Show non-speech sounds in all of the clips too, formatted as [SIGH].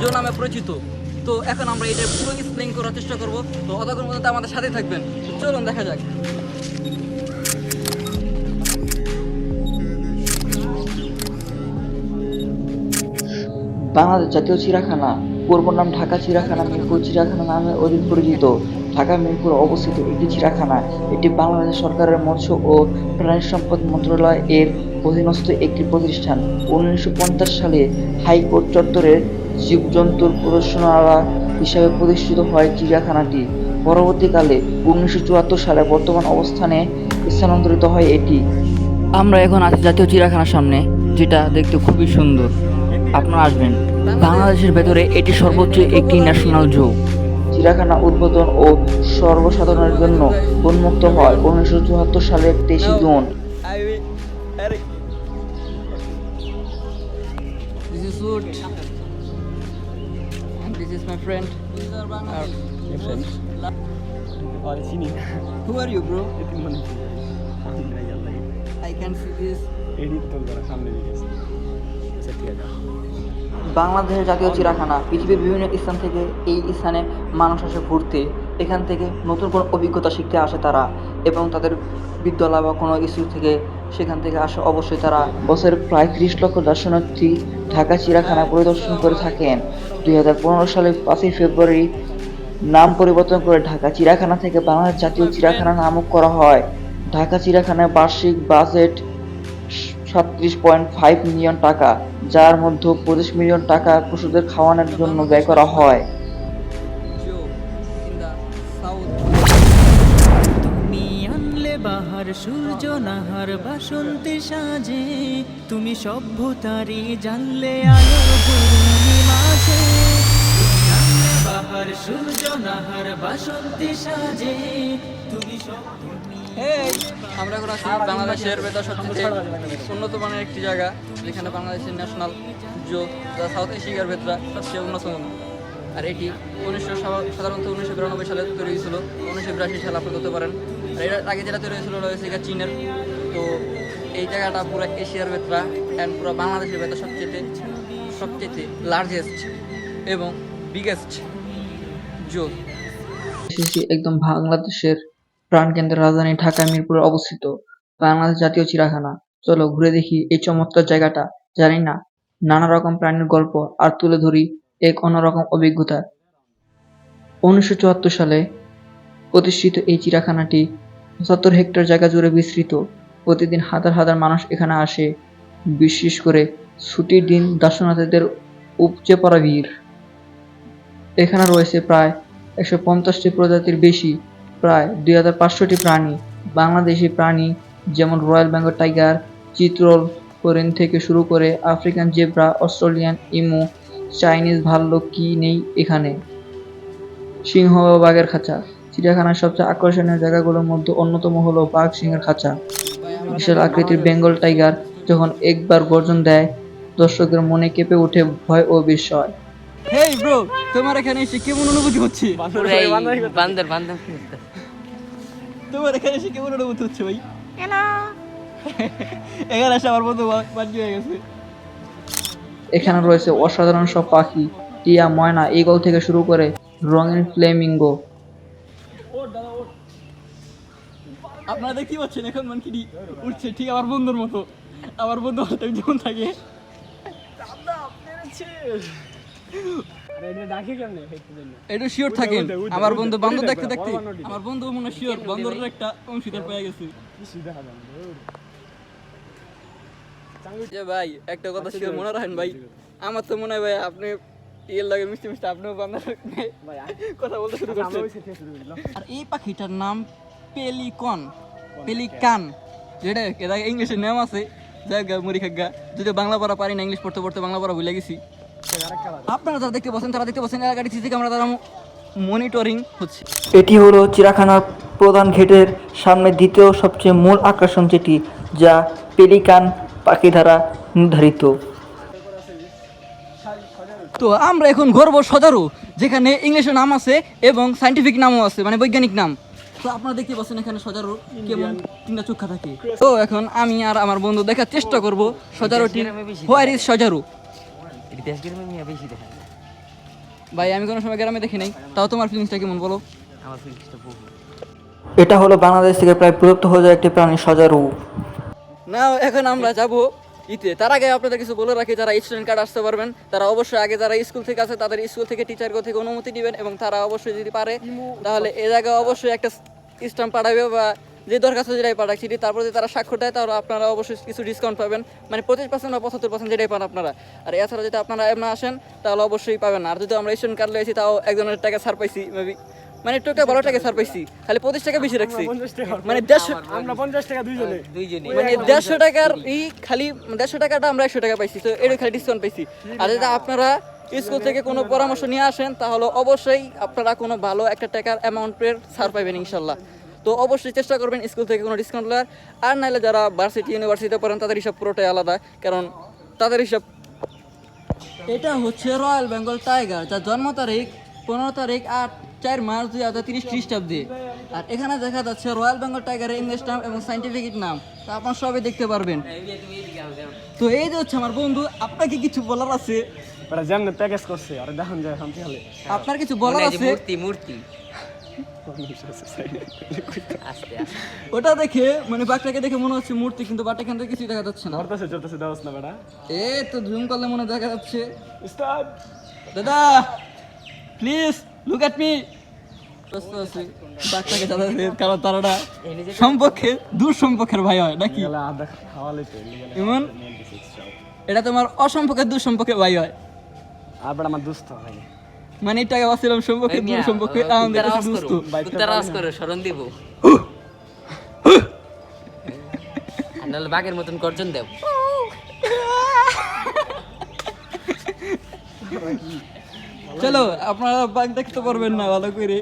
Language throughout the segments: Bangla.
জো নামে পরিচিত। তো এখন আমরা এটা পুরো এক্সপ্লেন করার চেষ্টা করব। তো অতক্ষণ পর্যন্ত আমাদের সাথে থাকবেন। চলুন, দেখা যাক। বাংলাদেশ জাতীয় চিড়িয়াখানা পূর্ব নাম ঢাকা চিড়িয়াখানা, মিরপুর চিড়িয়াখানা নামে অধিক পরিচিত। ঢাকা, মিরপুর অবস্থিত একটি চিড়িয়াখানা। এটি বাংলাদেশ সরকারের মৎস্য ও প্রাণী সম্পদ মন্ত্রণালয় এর অধীনস্থ একটি প্রতিষ্ঠান। উনিশশো পঞ্চাশ সালে হাইকোর্ট চত্বরের জীবজন্তুর প্রদর্শনালয় হিসাবে প্রতিষ্ঠিত হয় চিড়িয়াখানাটি। পরবর্তীকালে উনিশশো চুয়াত্তর সালে বর্তমান অবস্থানে স্থানান্তরিত হয় এটি। আমরা এখন আছি জাতীয় চিড়িয়াখানার সামনে যেটা দেখতে খুবই সুন্দর। আপনারা আসবেন। বাংলাদেশের ভেতরে এটি সর্বোচ্চ একটি ন্যাশনাল জো চিড়িয়াখানা উদ্বোধন ও সর্বসাধারণের জন্য উন্মুক্ত হয় উনিশশো চুয়াত্তর সালের তেইশে জুন। Friend. চিনি Who are you, bro? এটি মনে হচ্ছে I can see this. Edit তো সামনে দিয়ে আচ্ছা ঠিক আছে বাংলাদেশের জাতীয় চিড়িয়াখানা পৃথিবীর বিভিন্ন স্থান থেকে এই স্থানে মানুষ আসে ঘুরতে এখান থেকে নতুন কোনো অভিজ্ঞতা শিখতে আসে তারা এবং তাদের বিদ্যালয় বা কোনো কিছু থেকে সেখান থেকে আসে অবশ্যই তারা বছরের প্রায় ত্রিশ লক্ষ দর্শনার্থী ঢাকা চিড়িয়াখানা পরিদর্শন করে থাকেন। দুই সালের পাঁচই ফেব্রুয়ারি নাম পরিবর্তন করে ঢাকা চিড়িয়াখানা থেকে বাংলাদেশ জাতীয় চিড়িয়াখানা নামক করা হয়। ঢাকা চিড়িয়াখানার বার্ষিক বাজেট সাতত্রিশ পয়েন্ট ফাইভ মিলিয়ন টাকা, যার মধ্যে পঁচিশ মিলিয়ন টাকা পশুদের খাওয়ানোর জন্য ব্যয় করা হয়। বাহার সূর্য নাহার বাসন্তী সাজে। তুমি সভ্যতারি জানলে আলো আনলে বাহার সূর্য নাহার বাসন্তী সাজে। তুমি আমরা এখন আছি বাংলাদেশের বেতার সবচেয়ে উন্নত মানের একটি জায়গা যেখানে বাংলাদেশের ন্যাশনাল জো সাউথ এশিয়ার ভেতরা সবচেয়ে উন্নততম আর এটি উনিশশো সাধারণত উনিশশো বিরানব্বই সালে তৈরি হয়েছিল। উনিশশো বিরাশি সালে আপনি করতে পারেন। আর এর আগে যেটা তৈরি হয়েছিল রয়েছে এটা চীনের। তো এই জায়গাটা পুরো এশিয়ার ভেতরা অ্যান্ড পুরো বাংলাদেশের ভেতর সবচেয়ে সবচেয়ে লার্জেস্ট এবং বিগেস্ট জো এসেছি একদম বাংলাদেশের প্রাণকেন্দ্র রাজধানী ঢাকা মিরপুরে অবস্থিত। বাংলাদেশ জাতীয় চিড়িয়াখানা। চলো ঘুরে দেখি এই চমৎকার জায়গাটা। জানি না, নানা রকম প্রাণীর গল্প। আর তুলে ধরি এক অন্যরকম অভিজ্ঞতা। উনিশশো চুয়াত্তর সালে প্রতিষ্ঠিত এই চিড়িয়াখানাটি পঁচাত্তর হেক্টর জায়গা জুড়ে বিস্তৃত। প্রতিদিন হাজার হাজার মানুষ এখানে আসে। বিশেষ করে ছুটির দিন দর্শনার্থীদের উপচে পড়া ভিড়। এখানে রয়েছে প্রায় একশো পঞ্চাশটি প্রজাতির বেশি, প্রায় দুই হাজার পাঁচশোটি প্রাণী। বাংলাদেশি প্রাণী যেমন রয়্যাল বেঙ্গল টাইগার, চিত্রল, হরিণ থেকে শুরু করে African zebra, Australian, emu Chinese ভাল্লুক কি নেই এখানে? সিংহ ও বাঘের খাঁচা। চিড়িয়াখানার সবচেয়ে আকর্ষণীয় জায়গাগুলোর মধ্যে অন্যতম হলো বাঘ সিংহের খাঁচা। বিশাল আকৃতির বেঙ্গল টাইগার যখন একবার গর্জন দেয় দর্শকের মনে কেঁপে ওঠে ভয় ও বিস্ময়। হেই ব্রো তোমার এখানে এসে কেমন অনুভূতি হচ্ছে? বান্দর বান্দর। তোমার এখানে এসে কেমন অনুভূতি হচ্ছে ভাই? [LAUGHS] এখানে এসে আমার বন্ধু হয়ে গেছে। এখানে রয়েছে অসাধারণ সব পাখি, টিয়া, ময়না ইগল থেকে শুরু করে রঙিন ফ্লেমিঙ্গো। আপনারা দেখতে পাচ্ছেন, এখন মানকিটি উঠছে ঠিক আমার বন্ধুর মতো। আমার বন্ধু হয়তো যেমন থাকে। একটু শিওর থাকেন, আমার বন্ধু বান্দর দেখতে দেখতে, আমার বন্ধু মনে শিওর বান্দরের একটা অংশীদার পেয়ে গেছে। যে ভাই একটা কথা শিওর মনে রাখেন ভাই আমার তো মনে হয় ভাই আপনি ইয়ের লাগে মিষ্টি মিষ্টি আপনিও বান্দর কথা বলতে শুরু করছেন আর এই পাখিটার নাম পেলিকন। পেলিকান। যেটা এর আগে ইংলিশের নাম আছে। জায়গা মুড়ি খাগা যদি বাংলা পড়া পারি না ইংলিশ পড়তে পড়তে বাংলা পড়া ভুলে গেছি। আপনারা যারা দেখতে পাচ্ছেন তারা দেখতে পাচ্ছেন এলাকাটি সিসি ক্যামেরা দ্বারা মনিটরিং হচ্ছে। এটি হলো চিড়িয়াখানার প্রধান গেটের সামনে দ্বিতীয় সবচেয়ে মূল আকর্ষণ যেটি যা পেলিকান পাখি দ্বারা নির্ধারিত তো আমরা এখন ঘুরবো সজারু যেখানে ইংলিশে নাম আছে এবং সাইন্টিফিক নামও আছে মানে বৈজ্ঞানিক নাম। তো আপনারা দেখতে পাচ্ছেন এখানে সজারু কেমন? তিনটা চোখা থাকে। তো এখন আমি আর আমার বন্ধু দেখার চেষ্টা করব সজারুটি হোয়ার ইজ সজারু? ভাই আমি কোনো সময় গ্রামে দেখি নাই। তাও তোমার ফিলিংসটা কেমন বলো? আমার ফিলিংসটা এটা হলো বাংলাদেশ থেকে প্রায় বিলুপ্ত হয়ে যায় একটি প্রাণী সজারু। না এখন আমরা যাব ইতে। তার আগে আপনাদের কিছু বলে রাখি যারা স্টুডেন্ট কার্ড আসতে পারবেন তারা অবশ্যই আগে যারা স্কুল থেকে আছে তাদের স্কুল থেকে টিচার থেকে অনুমতি দিবেন এবং তারা অবশ্যই যদি পারে তাহলে এ জায়গায় অবশ্যই একটা স্টাম্প পাঠাবে বা যে দরখাস্ত যেটাই পাঠাক সেটি তারপর যদি তারা স্বাক্ষর দেয় তাহলে আপনারা অবশ্যই কিছু ডিসকাউন্ট পাবেন। মানে পঁচিশ পার্সেন্ট বা পঁচাত্তর পার্সেন্ট যেটাই পান আপনারা। আর এছাড়া যদি আপনারা এমন আসেন তাহলে অবশ্যই পাবেন। আর যদি আমরা স্টুডেন্ট কার্ড লয়েছি তাও একজনের টাকা ছাড় পাইছি মেবি মানে একটু একটা ভালো টাকা ছাড় পাইছি। খালি পঁচিশ টাকা বেশি রাখছি। মানে দেড়শো আমরা পঞ্চাশ টাকা দুইজনে। দুইজনই মানে দেড়শো টাকার ই খালি দেড়শো টাকাটা আমরা একশো টাকা পাইছি। তো এটা খালি ডিসকাউন্ট পাইছি। আর যদি আপনারা স্কুল থেকে কোনো পরামর্শ নিয়ে আসেন তাহলে অবশ্যই আপনারা কোনো ভালো একটা টাকার অ্যামাউন্টের ছাড় পাবেন ইনশাল্লাহ। তো অবশ্যই চেষ্টা করবেন স্কুল থেকে কোনো ডিসকাউন্ট নেওয়ার। আর নাহলে যারা ভার্সিটি ইউনিভার্সিটিতে পড়েন তাদের হিসাব পুরোটাই আলাদা। কারণ তাদের হিসাব এটা হচ্ছে রয়্যাল বেঙ্গল টাইগার যার জন্ম তারিখ পনেরো তারিখ আট চার মার্চ দুই হাজার তিরিশ খ্রিস্টাব্দে। আর এখানে দেখা যাচ্ছে রয়্যাল বেঙ্গল টাইগারের ইংলিশ নাম এবং সাইন্টিফিক নাম। তা আপনার সবাই দেখতে পারবেন। তো এই যে হচ্ছে আমার বন্ধু আপনাকে কিছু বলার আছে? ওরা যেমন প্যাকেজ করছে আর দেখুন যায় শান্তি হলে আপনার কিছু বলার আছে? মূর্তি ওটা দেখে মানে বাঘটাকে দেখে মনে হচ্ছে মূর্তি কিন্তু বাঘটা এখান থেকে কিছুই দেখা যাচ্ছে না। ধরতেছে চলতেছে দেওয়াস না বেটা। এ তো জুম করলে মনে দেখা যাচ্ছে। দাদা প্লিজ লুক অ্যাট মি প্রশ্ন আছে বাঘটাকে দাদা কারণ তারা সম্পর্কে দূর সম্পর্কের ভাই হয় নাকি? এমন এটা তোমার অসম্পর্কের দূর সম্পর্কের ভাই হয়। আর আমার দুস্থ ভাই মানে এটাকে ভাবছিলাম সম্পর্কে দূর সম্পর্কে আমাদের কাছে দুস্থ। উত্তর আওয়াজ করো স্মরণ দিব। নাহলে বাঘের মতন গর্জন দেও। চলো, আপনারা বাঘ দেখতে পারবেন না, ভালো করে।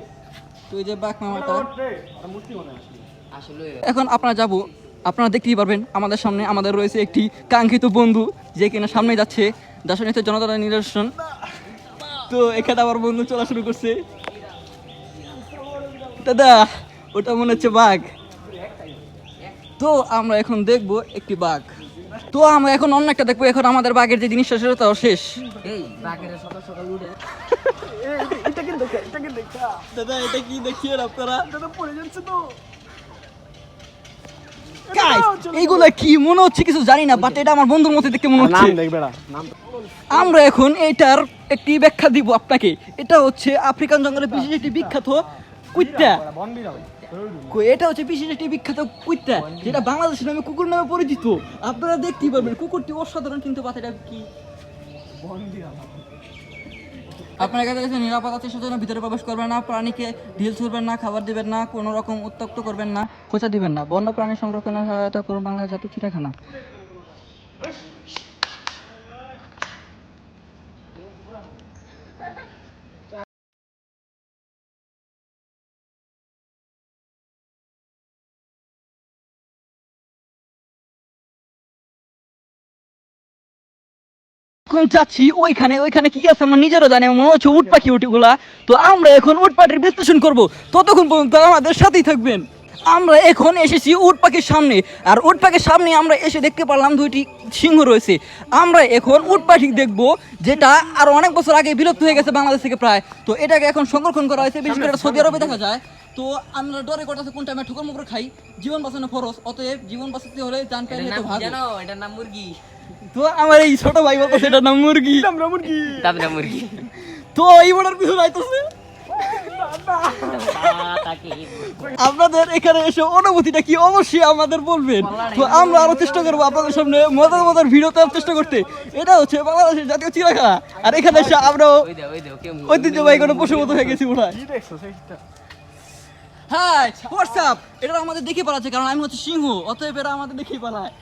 তুই যে বাঘ মামাটা। এখন আপনারা যাব। আপনারা দেখতেই পারবেন, আমাদের সামনে আমাদের রয়েছে একটি কাঙ্ক্ষিত বন্ধু, যে কিনা সামনে যাচ্ছে দার্শনিক জনতার নিদর্শন। তো এখানে আমার বন্ধু চলা শুরু করছে। দাদা, ওটা মনে হচ্ছে বাঘ। তো আমরা এখন দেখব একটি বাঘ। তো আমরা এখন অন্য একটা দেখব, এখন আমাদের বাঘের যে জিনিসটা, সেটা তো শেষ। দাদা এটা কি আপনারা? দাদা পড়ে যাচ্ছে তো এইগুলো কি মনে হচ্ছে কিছু জানি না বাট এটা আমার বন্ধুর মতো দেখতে মনে হচ্ছে। দেখ বেটা নাম আমরা এখন এটার একটি ব্যাখ্যা দিব আপনাকে। এটা হচ্ছে আফ্রিকান জঙ্গলে বিশেষ একটি বিখ্যাত কুত্তা বন বিড়াল কই, এটা হচ্ছে বিশেষ একটি বিখ্যাত কুত্তা যেটা বাংলাদেশের নামে কুকুর নামে পরিচিত। আপনারা দেখতেই পারবেন কুকুরটি অসাধারণ কিন্তু বাচ্চাটা কি? আপনার কাছে নিরাপদ আছে সেজন্য ভিতরে প্রবেশ করবেন না, প্রাণীকে ঢিল ছুড়বেন না, খাবার দিবেন না, কোনো রকম উত্তক্ত করবেন না, খোঁচা দিবেন না, বন্য প্রাণী সংরক্ষণের সহায়তা করুন বাংলা জাতীয় চিড়িয়াখানা। এখন যাচ্ছি ওইখানে ওইখানে কি আছে আমরা নিজেরও জানি মনে হচ্ছে উট পাখি উটিগুলা। তো আমরা এখন উট পাখির বিশ্লেষণ করব। ততক্ষণ পর্যন্ত আমাদের সাথেই থাকবেন। আমরা এখন এসেছি উট পাখির সামনে। আর উট পাখির সামনে আমরা এসে দেখতে পারলাম দুইটি সিংহ রয়েছে। আমরা এখন উট পাখি দেখব যেটা আর অনেক বছর আগে বিলুপ্ত হয়ে গেছে বাংলাদেশ থেকে প্রায়। তো এটাকে এখন সংরক্ষণ করা হয়েছে বিশেষ করে সৌদি আরবে দেখা যায়। তো আমরা ডরে করতেছে কোন টাইমে ঠুকুর মুকুর খাই? জীবন বাঁচানো ফরজ অতএব জীবন বাঁচাতে হলে জানতে এটার হলে নাম তো কি ভালো জানো? এটার নাম মুরগি। তো আমার এই ছোট ভাই বলতেছে এটার নাম মুরগি। আমরা মুরগি? মুরগি। তো এই বড়ার পিছনে আইতেছে। আপনাদের এখানে এসে অনুভূতিটা কি? অবশ্যই আমাদের বলবেন। তো আমরা আরও চেষ্টা করব আপনাদের সামনে মজার মজার ভিডিও দেওয়ার চেষ্টা করতে। এটা হচ্ছে বাংলাদেশের জাতীয় চিড়াখানা আর এখানে এসে আমরাও ঐতিহ্যবাহী কোনো পশু মতো হয়ে গেছি কি দেখছ হোয়াটসঅ্যাপ এটা আমাদের দেখে পালাচ্ছে কারণ আমি হচ্ছে সিংহ। অতএব এরা আমাদের দেখেই পালায়